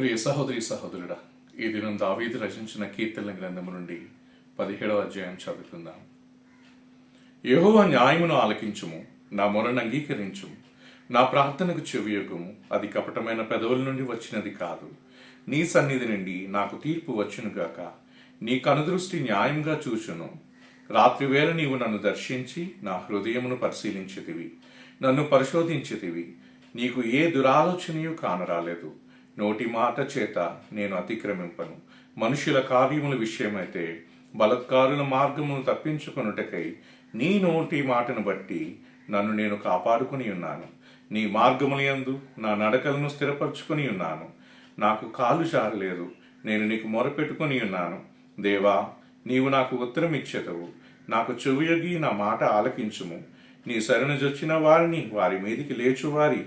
ప్రియ సహోదరి సహోదరుడా ఈ దినం దావీదు రచించిన కీర్తన గ్రంథము నుండి పదిహేడవ అధ్యాయం చదువుకుందాం. యెహోవా న్యాయమును ఆలకించుము నా మొరను అంగీకరించుము నా ప్రార్థనకు చెవియొగ్గుము అది కపటమైన పెదవుల నుండి వచ్చినది కాదు. నీ సన్నిధి నుండి నాకు తీర్పు వచ్చునుగాక నీ కనుదృష్టి న్యాయంగా చూచును. రాత్రివేళ నీవు నన్ను దర్శించి నా హృదయమును పరిశీలించేదివి నన్ను పరిశోధించేదివి. నీకు ఏ దురాలోచనయు కానరాలేదు. నోటి మాట చేత నేను అతిక్రమింపను. మనుషుల కార్యముల విషయమైతే బలత్కారుల మార్గమును తప్పించుకొనుటకై నీ నోటి మాటను బట్టి నన్ను నేను కాపాడుకుని ఉన్నాను. నీ మార్గములందు నా నడకలను స్థిరపరచుకొని ఉన్నాను. నాకు కాలు జారలేదు. నేను నీకు మొరపెట్టుకొని ఉన్నాను. దేవా నీవు నాకు ఉత్తరం ఇచ్చేదవు నాకు చెవియగి నా మాట ఆలకించుము. నీ శరణుజొచ్చిన వారిని వారి మీదికి లేచువారి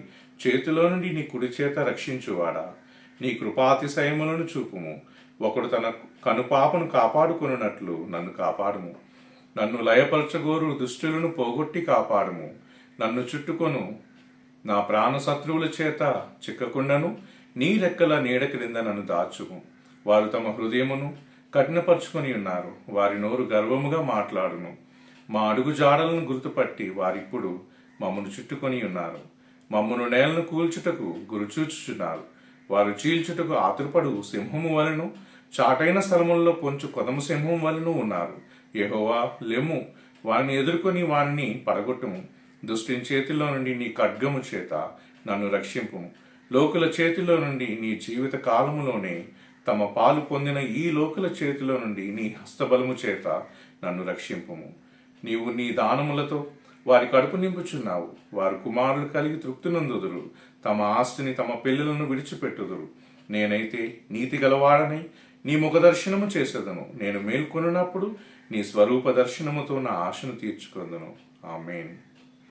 చేతిలో నుండి నీ కుడి చేత రక్షించువాడా? నీ కృపాతిశయములను చూపుము. ఒకడు తన కనుపాపను కాపాడుకున్నట్లు నన్ను కాపాడుము. నన్ను లయపరచగోరు దుష్టులను పోగొట్టి కాపాడుము. నన్ను చుట్టుకొను. నా ప్రాణ శత్రువుల చేత చిక్కకుండను నీ రెక్కల నీడ క్రింద నన్ను దాచుము. వారు తమ హృదయమును కఠినపరుచుకొని ఉన్నారు. వారి నోరు గర్వముగా మాట్లాడును. మా అడుగు జాడలను గుర్తుపట్టి వారిప్పుడు మమ్మను చుట్టుకొని ఉన్నారు. మమ్మను నేలను కూల్చుటకు గురుచూచుచున్నారు వారు చీల్చుటకు ఆతురపడు సింహము వలెను చాటైన స్థలముల్లో పొంచు కొదమ సింహం వలను ఉన్నారు. యెహోవా లెము వారిని ఎదుర్కొని వారిని పడగొట్టుము. దుష్టిని చేతిలో నుండి నీ ఖడ్గము చేత నన్ను రక్షింపుము. లోకుల చేతిలో నుండి నీ జీవిత కాలములోనే తమ పాలు పొందిన ఈ లోకుల చేతిలో నుండి నీ హస్తబలము చేత నన్ను రక్షింపుము. నీవు నీ దానములతో వారి కడుపు నింపుచున్నావు. వారు కుమారులు కలిగి తృప్తినందుదురు. తమ ఆస్తిని తమ పిల్లలను విడిచిపెట్టుదురు. నేనైతే నీతి గలవాడనై నీ ముఖ దర్శనము చేసేదను. నేను మేల్కొనున్నప్పుడు నీ స్వరూప దర్శనముతో నా ఆశను తీర్చుకుందను. ఆమెన్.